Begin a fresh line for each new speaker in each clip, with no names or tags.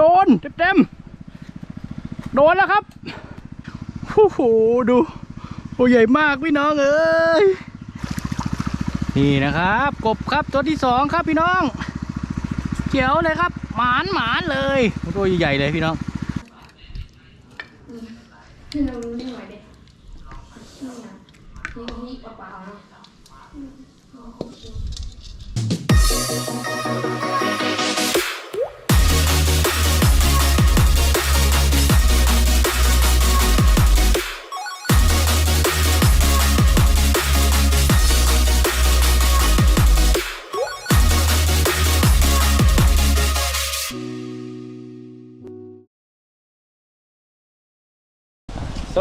โดนเต็มๆโดนแล้วครับโอ้โหดูโอ้ใหญ่มากพี่น้องเอ้ยนี่นะครับ กบครับตัวที่สองครับพี่น้องเขียวเลยครับ หมานหมานเลยตัวใหญ่ๆเลยพี่น้อง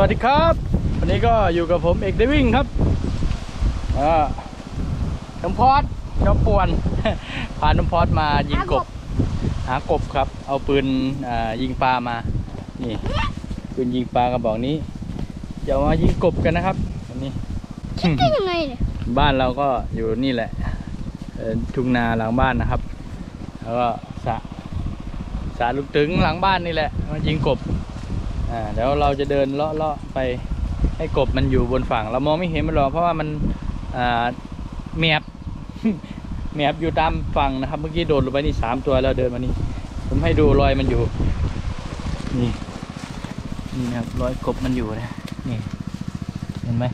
วัสดีครับ วันนี้ก็อยู่กับผมเอกเดวิ่งครับอ่าน้ำพอดชอบป่วน พาน้ำพอดมายิงกบ หากบครับ เอาปืนอ่ายิงปลามา นี่ ปืนยิงปลากระบอกนี้จะเอามายิงกบกันนะครับวันนี้
ได้ยังไงเนี่ย
บ้านเราก็อยู่นี่แหละเอ่อทุ่งนาหลังบ้านนะครับ แล้วก็สระสระลูกตึงหลังบ้านนี่แหละมายิงกบ อ่าเดี๋ยวเราจะเดินเลาะเลาะไปให้กบมันอยู่บนฝั่ง เรามองไม่เห็นมันหรอกเพราะว่ามันอ่าแมบแมบอยู่ตามฝั่งนะครับเมื่อกี้โดดลงไปนี่สามตัวแล้วเดินมานี่ผมให้ดูรอยมันอยู่ นี่นี่นะครับรอยกบมันอยู่นะนี่เห็นไหม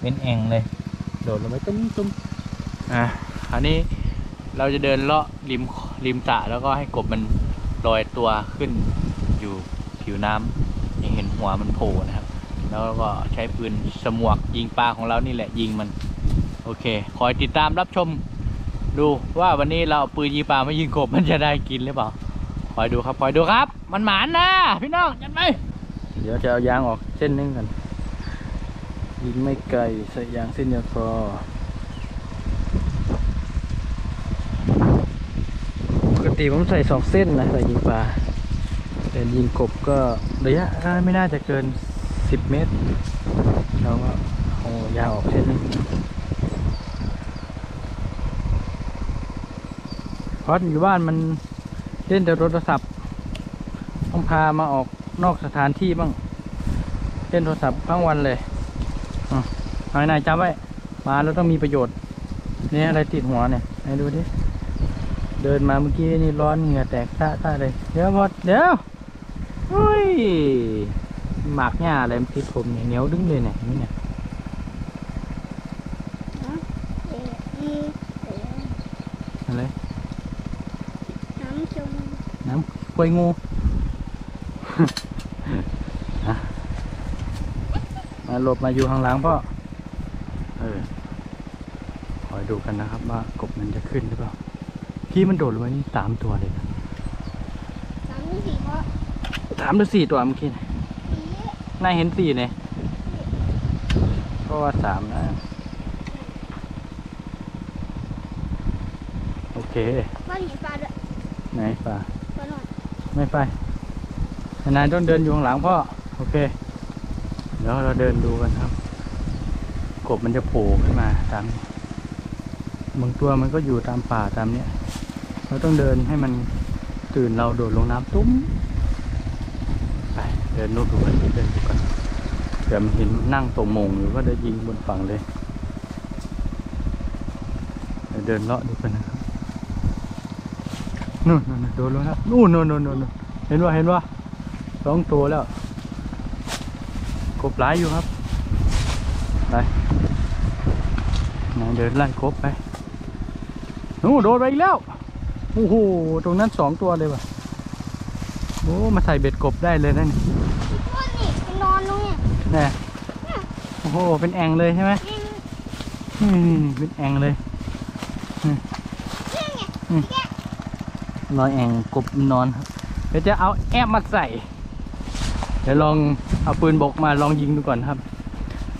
เป็นแอ่งเลย โดดลงไปตุ้มตุ้มอะอันนี้เราจะเดินเลาะริมริมสระแล้วก็ให้กบมันลอยตัวขึ้นอยู่ผิวน้ำ หัวมันโผล่นะครับ แล้วก็ใช้ปืนสมวกยิงปลาของเรานี่แหละยิงมัน โอเค คอยติดตามรับชม ดูว่าวันนี้เราปืนยิงปลาไม่ยิงกบมันจะได้กินหรือเปล่า คอยดูครับ คอยดูครับ มันหมานนะพี่น้องจัดไปเดี๋ยวจะเอายางออกเส้นนึงกันยิงไม่ไกลใส่ยางเส้นเดียวพอปกติผมใส่สองเส้นนะใส่ยิงปลา แต่ยิงกบก็ระยะไม่น่าจะเกินสิบเมตรเราก็เอายางออกเส้นนึงเพราะอยู่บ้านมันเล่นแต่โทรศัพท์ต้องพามาออกนอกสถานที่บ้างเล่นโทรศัพท์ทั้งวันเลยเอาไหนๆจำไว้มาแล้วต้องมีประโยชน์เนี่ยอะไรติดหัวเนี่ยไหนดูดิเดินมาเมื่อกี้นี่ร้อนเหงื่อแตกซะซะเลย เดี๋ยวพอเดี๋ยว หมากหญ้าอะไรมันติดผมเนี่ยเหนียวดึงเลยเนี่ยนี่เนี่ยอะไร
น้ำชม
น้ำกล้วยงูมาหลบมาอยู่ข้างหลังพ่อเออคอยดูกันนะครับว่ากบมันจะขึ้นหรือเปล่าพี่มันโดดลงมานี่สามตัวเลยนะ
น้ำนี่สีเพราะ
สามหรือสี่ตัวเมื่อกี้นะนายเห็นสี่เนี่ยเพราะว่าสามนะ โอเค
ก้อนหินปลาด้วย
ไหนป่า
ปลาหน่อย
ไม่ไปนายต้องเดินอยู่ข้างหลังพ่อ โอเค เดี๋ยวเราเดินดูกันครับ กบมันจะโผล่ขึ้นมาตามนี้บางตัวมันก็อยู่ตามป่าตามเนี้ย เราต้องเดินให้มันตื่นเราโดดลงน้ำตุ้มไปเดินนู่นดูกันเดินดูกันเดี๋ยวมันเห็นนั่งตัวมงอยู่ก็ได้ยิงบนฝั่งเลยเดินเลาะดูกันนะครับนู่นนู่นนู่นโดนแล้วครับนู่นนู่นนู่นนู่นเห็นว่าเห็นว่าสองตัวแล้วกบหลายอยู่ครับไปเดินไล่กบไปนู่นโดนไปอีกแล้วโอ้โหตรงนั้นสองตัวเลยว่ะโอ้มาใส่เบ็ดกบได้เลยนั่น
ก้อนนี่มันนอนตรงเนี่
โอ้โห เป็นแอ่งเลยใช่ไหม
นี่
เป็นแอ่งเลยอืมอืมรอยแอ่งกบนอนครับเดี๋ยวจะเอาแอบมาใส่ เดี๋ยวลองเอาปืนบกมาลองยิงดูก่อนครับ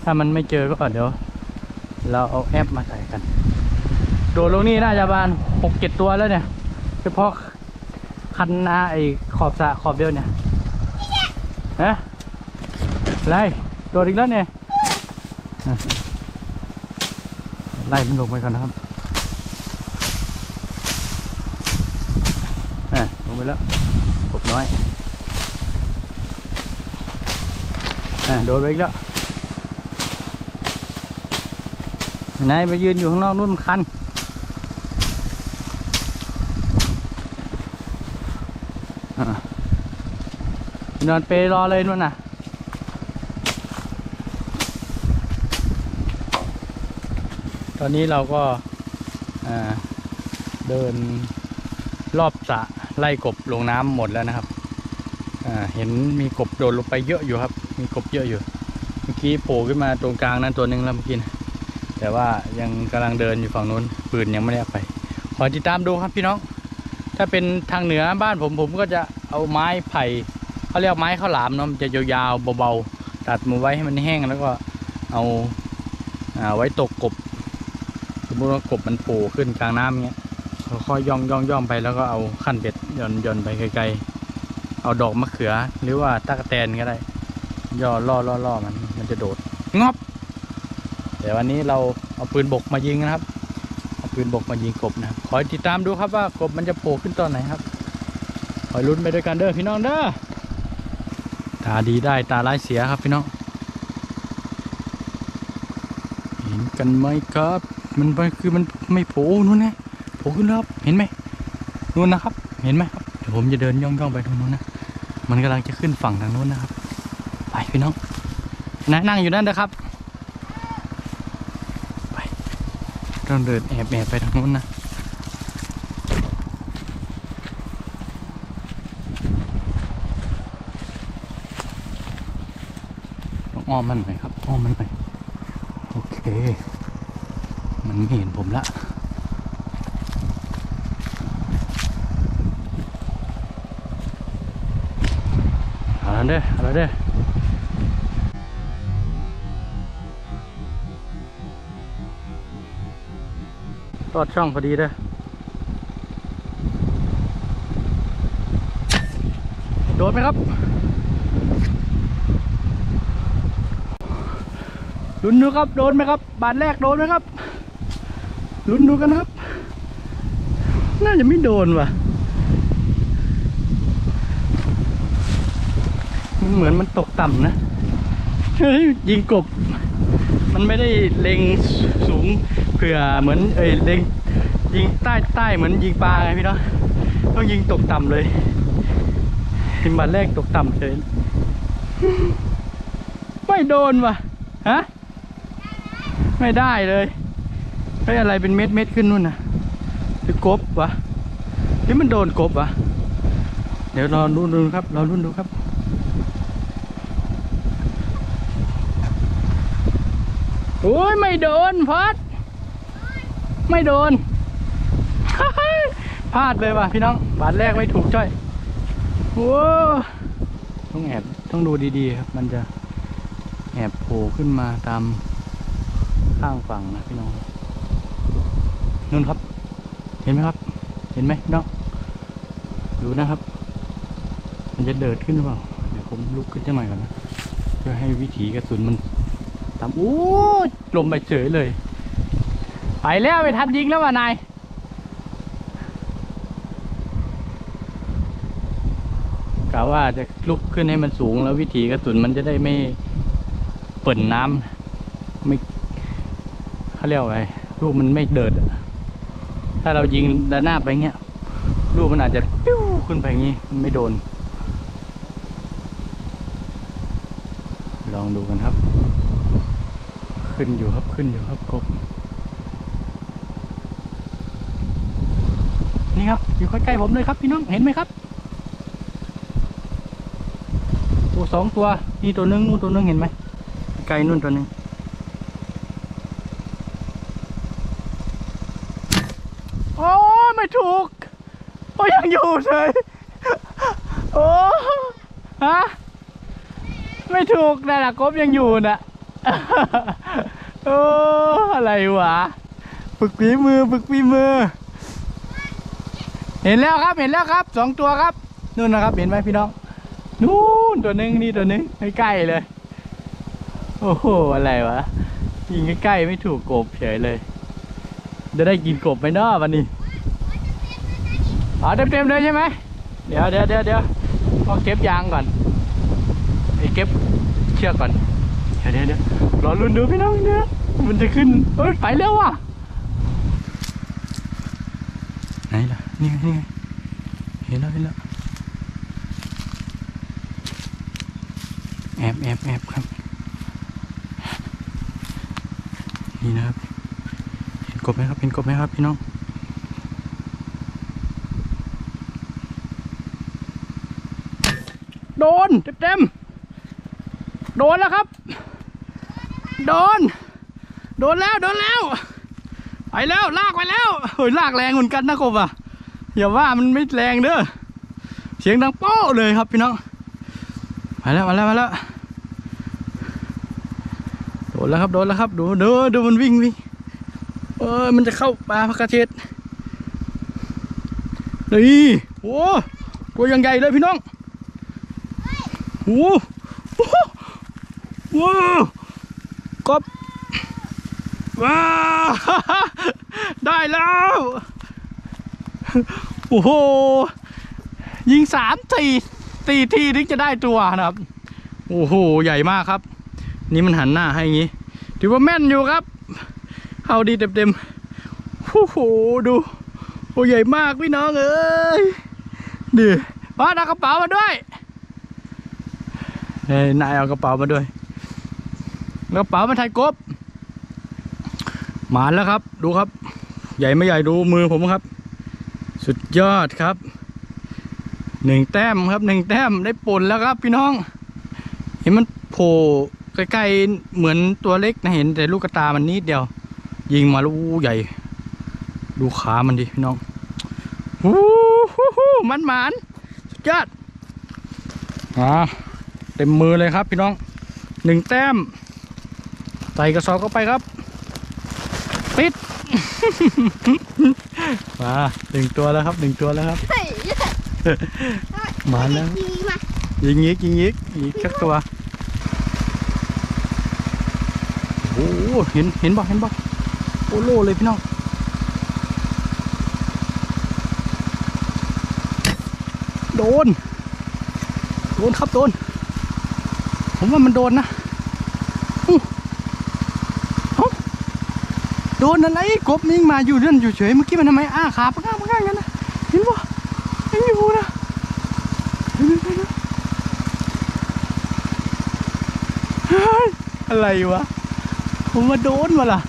ถ้ามันไม่เจอก็เดี๋ยว เราเอาแอปมาใส่กัน โดดลงนี่น่าจะประมาณหกเจ็ดตัวแล้วเนี่ย เฉพาะคันนาไอ้ขอบสะขอบเดียวเนี่ยฮะ ไรโดดอีกแล้วเนี่ยไล่มันลงไปก่อนนะครับลงไปแล้วกบน้อยอะโดนไปอีกแล้วไหนมายืนอยู่ข้างนอกนู่นมันคันนอนเปย์รอเลยนู่นน่ะ อนนี้เราก็าเดินรอบสระไล่กบลงน้ำหมดแล้วนะครับเห็นมีกบโดนลงไปเยอะอยู่ครับ มีกบเยอะอยู่ เมื่อกี้โผล่ขึ้นมาตรงกลางนั้นตัวหนึ่งแล้วเมื่อกี้แต่ว่ายังกำลังเดินอยู่ฝั่งนู้นปืนยังไม่ได้ไป ขอติดตามดูครับพี่น้อง ถ้าเป็นทางเหนือบ้านผมผมก็จะเอาไม้ไผ่เขาเรียกไม้ข้าวหลามเนาะมันจะยาวๆเบาๆตัดมาไว้ให้มันแห้งแล้วก็เอาอ่าไว้ตกกบ ติว่ากบมันโผล่ขึ้นกลางน้ำเงี้ยค่อยย่องย่องย่องไปแล้วก็เอาขั้นเบ็ดย่อนย่อนไปไกลๆเอาดอกมะเขือ หรือว่าตะกแตนก็ได้ ย่อล่อล่อล่อมัน มันจะโดดงอบแต่วันนี้เราเอาปืนบกมายิงนะครับเอาปืนบกมายิงกบนะครับคอยติดตามดูครับว่ากบมันจะโผล่ขึ้นตอนไหนครับคอยลุ้นไปด้วยกันเด้อพี่น้องเด้อตาดีได้ตาร้ายเสียครับพี่น้องเห็นกันไหมครับ มันไปคือมันไม่โผล่นู่นไงโผล่ขึ้นแล้วครับเห็นไหมนู่นนะครับ เห็นไหมครับเดี๋ยวผมจะเดินย่องย่องไปตรงนู้นนะมันกำลังจะขึ้นฝั่งทางนู้นนะครับ ไปพี่น้องนะนั่งอยู่นั่นนะครับไปต้องเดินแอบแอบไปทางนู้นนะองอ้อมมันหน่อยครับอ้อมมันหน่อยโอเค มันไม่เห็นผมละเอาละเด้อเอาละเด้อรอดช่องพอดีเลยโดนไหมครับลุ้นดูครับ โดนไหมครับ บาทแรกโดนไหมครับ ลุ้นดูกันครับ น่าจะไม่โดนว่ะ มันเหมือนมันตกต่ำนะเฮ้ยยิงกบ มันไม่ได้เล็งสูงเผื่อเหมือนเอ้ยเล็งยิงใต้ใต้เหมือนยิงปลาไงพี่เนาะต้องยิงตกต่ำเลยทิมบัตแรกตกต่ำเฉยไม่โดนว่ะฮะไม่ได้เลย เฮ้ยอะไรเป็นเม็ดเม็ดขึ้นนู่นนะหรือกบวะหรือมันโดนกบวะเดี๋ยวรอรุ่นดูครับรอรุ่นดูครับ โอ้ยไม่โดนพอดไม่โดนพลาดเลยว่ะพี่น้องบาทแรกไม่ถูกจ้อยโอ้ต้องแอบต้องดูดีๆครับ มันจะแอบโผล่ขึ้นมาตามข้างฝั่งนะพี่น้อง นู่นครับ เห็นไหมครับ เห็นไหมน้องดูนะครับ มันจะเดิดขึ้นหรือเปล่าเดี๋ยวผมลุกขึ้นจังหน่อยก่อนนะเพื่อให้วิถีกระสุนมันตามโอ้ลมไปเฉยเลย ไปแล้วไปทันยิงแล้วว่ะนายกะว่าจะลุกขึ้นให้มันสูงแล้ววิถีกระสุนมันจะได้ไม่เปิ่นน้ำไม่เขาเรียกว่าไงลูกมันไม่เดิดอะ ถ้าเรายิงด้านหน้าไปเงี้ยลูกมันอาจจะปิ้วขึ้นไปอย่างงี้มันไม่โดน ลองดูกันครับ ขึ้นอยู่ครับขึ้นอยู่ครับกบนี่ครับ อยู่ใกล้ๆผมเลยครับพี่น้องเห็นไหมครับโอ้สองตัวนี่ตัวหนึงนู่นตัวหนึงเห็นไหมไกลนู่นตัวนึงโอ้ไม่ถูก ยังอยู่เลยโอ้ฮะไม่ถูกนะล่ะกบยังอยู่น่ะโอ้อะไรวะฝึกฝีมือฝึกฝีมือ เห็นแล้วครับเห็นแล้วครับสองตัวครับนู่นนะครับเห็นไหมพี่น้องนู่นตัวหนึงนี่ตัวหนึงใกล้เลย โอ้โหอะไรวะยิงใกล้ๆไม่ถูกกบเฉยเลย จะได้กินกบไหมเนาะวันนี้ อ๋อเต็มๆเลยใช่ไหมเดี๋ยวเดี๋ยวเดี๋ยวเดี๋ยวก็เก็บยางก่อนไอ้เก็บเชือกก่อน เดี๋ยวเดี๋ยวเดี๋ยวรอรุ่นดูพี่น้องเนี่ยมันจะขึ้นเอ้ยไปแล้วว่ะไหนล่ะนี่ไงนี่ไงเห็นแล้วเห็นแล้วแอบแอบแอบครับนี่นะครับเห็นกบไหมครับเห็นกบไหมครับพี่น้อง โดนเต็มๆโดนแล้วครับ โดน โดนแล้วโดนแล้ว ไปแล้วลากไปแล้วเฮ้ยลากแรงเหมือนกันนะกบอะอย่าว่ามันไม่แรงเด้อเสียงดังโป๊ะเลยครับพี่น้องไปแล้วมาแล้วมาแล้วโดนแล้วครับโดนแล้วครับดูดูดูมันวิ่งวิ่งเออมันจะเข้าปลาพระกระเทศนี่โอ้ตัวยังใหญ่เลยพี่น้อง หว้าวกบว้าวได้แล้ว โอ้โห ยิงสามสี่สี่ทีถึงจะได้ตัวนะครับ โอ้โห ใหญ่มากครับ นี่มันหันหน้าให้อย่างงี้ ถือว่าแม่นอยู่ครับ เข้าดีเต็มๆโอ้โห ดูโอ้ใหญ่มากพี่น้องเอ้ยดิมาเอากระเป๋ามาด้วย นายเอากระเป๋ามาด้วย กระเป๋ามาถ่ายกบ หมานแล้วครับ ดูครับ ใหญ่ไม่ใหญ่ดูมือผมครับ สุดยอดครับหนึ่งแต้มครับหนึ่งแต้มได้ปนแล้วครับ พี่น้อง เห็นมันโผล่ใกล้ๆเหมือนตัวเล็กนะเห็น แต่ลูกกระตามันนิดเดียว ยิงมาแล้วใหญ่ ดูขามันดิพี่น้องฮู้ฮู้ฮู้มันหมานสุดยอดอ่า ต็มมือเลยครับพี่น้องหนึ่งแต้ม ใส่กระสอบเข้าไปครับ ปิด มาหนึ่งตัวแล้วครับหนึ่งตัวแล้วครับ มาแล้ว
ยิง
ยิงยิกยิงยิกอีกสักตัวโอ้โหเห็นเห็นบ่เห็นบ่โอโลเลยพี่น้องโดน โดนครับโดน ผมว่ามันโดนนะโดนอะไรกบนิ่งมาอยู่เรื่อนอยู่เฉยเมื่อกี้มันทำไมอ้าขาปะก้างปะก้างกันนะเห็นบ่ยังอยู่นะเฮ้ยอะไรวะผมมาโดนมาล่ะ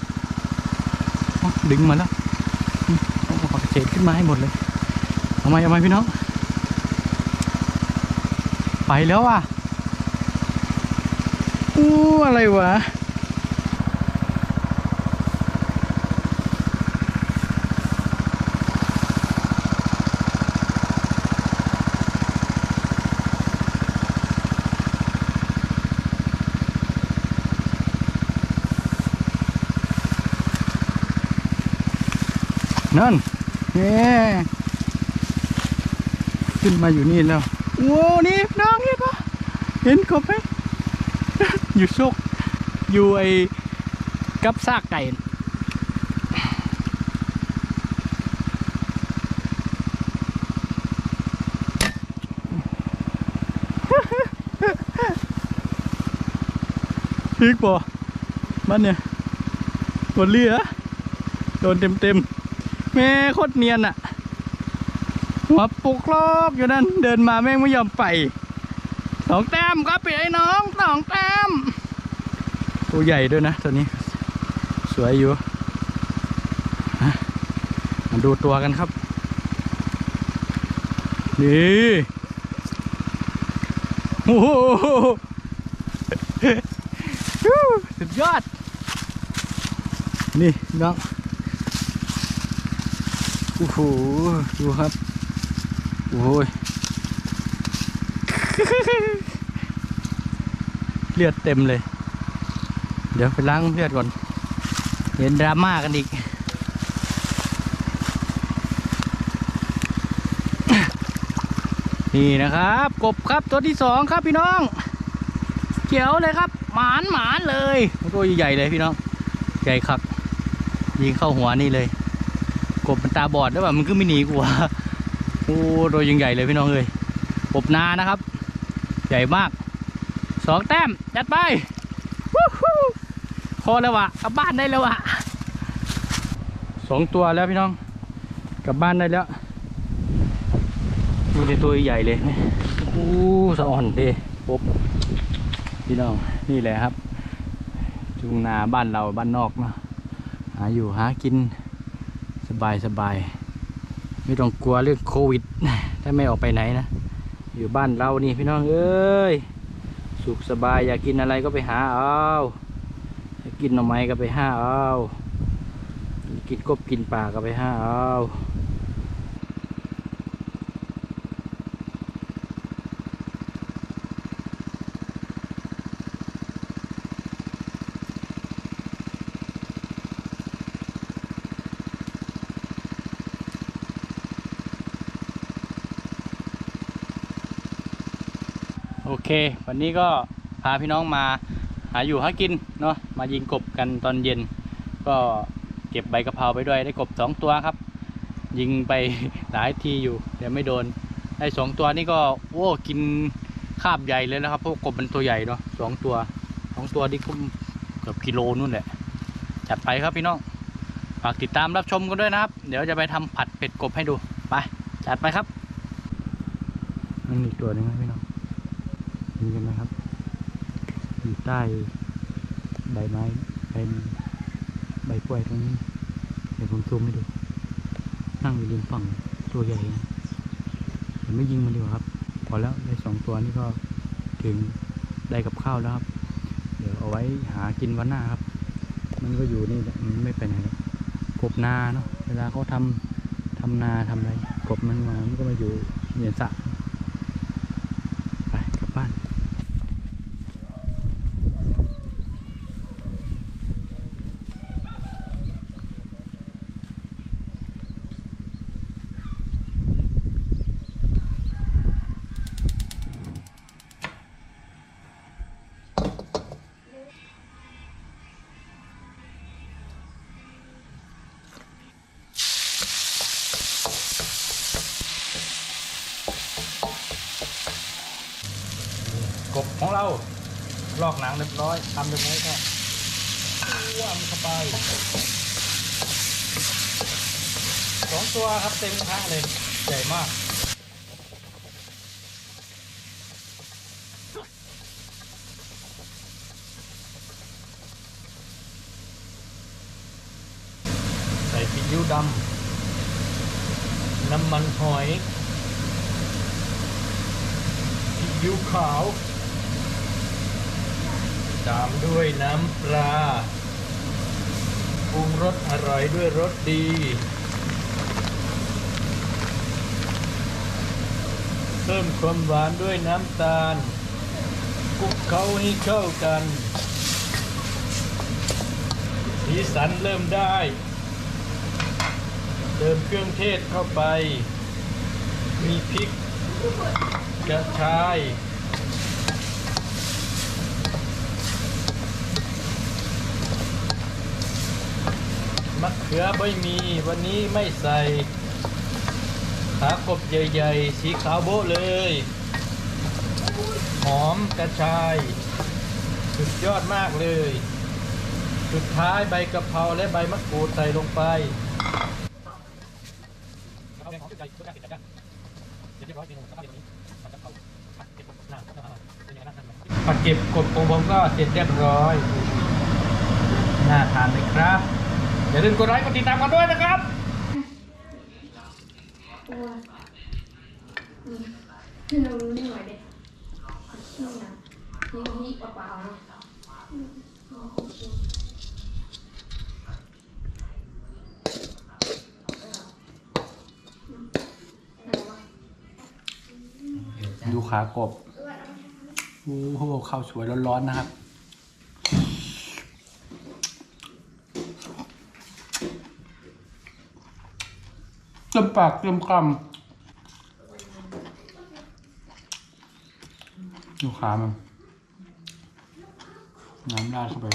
ดึงมาแล้วเอาปากเฉดขึ้นมาให้หมดเลยเอาไมเอาไมพี่น้องไปแล้วอะ อู้อะไรวะ นั่นเน่ขึ้นมาอยู่นี่แล้ว โอ้นี่น้องนี่ปะเห็นกบไหม อยู่โชกอยู่ไอ้กับซากไก่น่ะพีกบ่มันเนี่ยกดเรือโดนเต็มเต็มแม่โคตรเนียนอะหัวปุกรอบอยู่นั่น เดินมาแม่งไม่ยอมไปสองแต้มครับพี่ไอ้น้องสองแต้ม ตัวใหญ่ด้วยนะตัวนี้ สวยอยู่มาดูตัวกันครับ นี่โอ้โหสุดยอด นี่น้องโอ้โหดูครับ โอ้ยเลือดเต็มเลย เดี๋ยวไปล้างเลือดก่อน เห็นดราม่ากันอีก นี่นะครับ กบครับตัวที่สองครับพี่น้อง เขียวเลยครับ หมานหมานเลยตัวใหญ่เลยพี่น้อง ใหญ่ครับ ยิงเข้าหัวนี่เลย กบมันตาบอดแล้วแบบมันก็ไม่หนีกูวะโอ้ตัวยังใหญ่เลยพี่น้องเลยกบนานะครับ ใหญ่มากสองแต้มจัดไป พอแล้ววะกลับบ้านได้แล้ววะสองตัวแล้วพี่น้อง กลับบ้านได้แล้วดูในตัวใหญ่เลยนี่โอ้สะอ่อนดีปบพี่น้องนี่แหละครับ จุงนาบ้านเราบ้านนอกเนาะหาอยู่หากินสบายสบายไม่ต้องกลัวเรื่องโควิด ถ้าไม่ออกไปไหนนะ อยู่บ้านเรานี่พี่น้องเอ้ย สุขสบายอยากกินอะไรก็ไปหาเอา กินหน่อไม้ก็ไปหาเอากินกบกินปลาก็ไปห้าเอาโอเค วันนี้ก็พาพี่น้องมา หาอยู่หากินเนาะมายิงกบกันตอนเย็น ก็เก็บใบกะเพราไปด้วยได้กบสองตัวครับ ยิงไปหลายทีอยู่แต่ไม่โดนไอ้สองตัวนี่ก็โอ้กินคาบใหญ่เลยนะครับเพราะกบมันตัวใหญ่เนาะสองตัวสองตัวนี่ก็เกือบกิโลนู่นแหละจัดไปครับพี่น้องฝากติดตามรับชมกันด้วยนะครับ เดี๋ยวจะไปทำผัดเป็ดกบให้ดูไปจัดไปครับมันมีตัวหนึงไหมพี่น้องเห็นกันไหมครับ อยู่ใต้ใบไม้เป็นใบกล้วยตรงนี้เดี๋ยวผมซูมให้ดูนั่งอยู่ริมฝั่งตัวใหญ่นะเดี๋ยวไม่ยิงมันดีกว่าครับ พอแล้วได้สองตัวนี่ก็ถึงได้กับข้าวแล้วครับ เดี๋ยวเอาไว้หากินวันหน้าครับ มันก็อยู่นี่มันไม่ไปไหนหรอกกบนาเนาะเวลาเขาทำทำนาทำอะไรกบมันมามันก็มาอยู่เหนียนสระไปกลับบ้าน กบของเราลอกหนังเรียบร้อยทำเรียบร้อยก็ ว้ามเข้าไปสองตัวครับเต็มกระทะเลยใหญ่มาก ใส่ซีอิ๊วดำ น้ำมันหอย ซีอิ๊วขาว ตามด้วยน้ำปลาปรุงรสอร่อย ด้วยรสดี เพิ่มความหวานด้วยน้ำตาลคลุกเคล้าให้เข้ากัน สีสันเริ่มได้ เติมเครื่องเทศเข้าไป มีพริกกระชาย มะเขือไม่มีวันนี้ไม่ใส่ขากบใหญ่ๆ สีขาวโบเลย หอมกระชาย สุดยอดมากเลย สุดท้ายใบกะเพราและใบมะกรูดใส่ลงไปผัดเก็บกบของผมก็เสร็จเรียบร้อย น่าทานเลยครับ อย่าลืมกดไลค์กดติดตามกันด้วยนะครับ
ตัวอืมให้เรารู้นิดหน่อยเด็นี่นะยิงที่เปล่าๆเนาะอืมไหนวะ
ดูขากบ โอ้โหข้าวสวยร้อนๆนะครับ เต็มปากเต็มคำดูขามันน้ำราดเข้าไป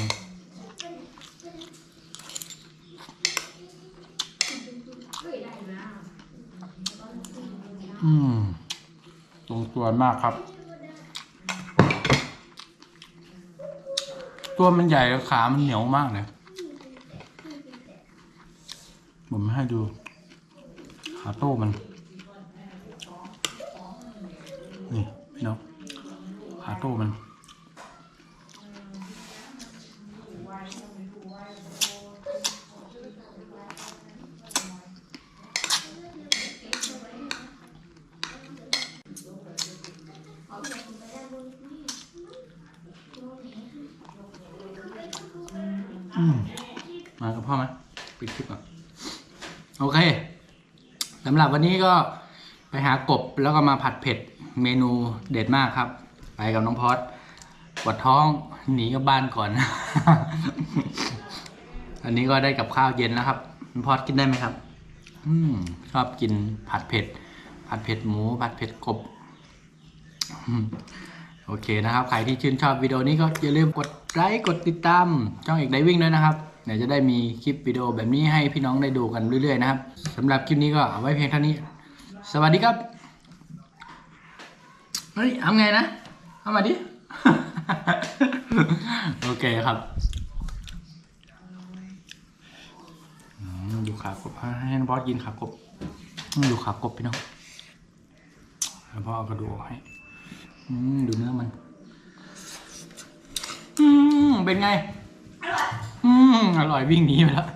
อืมตรงตัวมากครับ ตัวมันใหญ่แล้วขามันเหนียวมากเลยผมให้ดู ขาโต้มัน นี่พี่น้องขาโต้มัน มากับพ่อไหมปิดคลิปก่อน โอเค หรับวันนี้ก็ไปหากบแล้วก็มาผัดเผ็ดเมนูเด็ดมากครับ ไปกับน้องพอดปวดท้องหนีกลับบ้านก่อน อันนี้ก็ได้กับข้าวเย็นแล้วครับน้องพอดกินได้ไหมครับ อืมชอบกินผัดเผ็ด ผัดเผ็ดหมู ผัดเผ็ดกบ โอเคนะครับ ใครที่ชื่นชอบวิดีโอนี้ก็อย่าลืมกดไลค์กดติดตามช่องเอกไดวิ่งด้วยนะครับ ดี๋ยวจะได้มีคลิปวิดีโอแบบนี้ให้พี่น้องได้ดูกันเรื่อยๆนะครับสำหรับคลิปนี้ก็เอาไว้เพียงเท่านี้ สวัสดีครับเฮ้ยทำไงนะเอามาดิ โอเคครับอืมดูขากบให้น้องบอสกินขากบอืมดูขากบพี่น้องแล้วพ่อเอากระดูกให้อืดูเนื้อมันอืเป็นไง อืมอร่อยวิ่งหนีไปแล้ว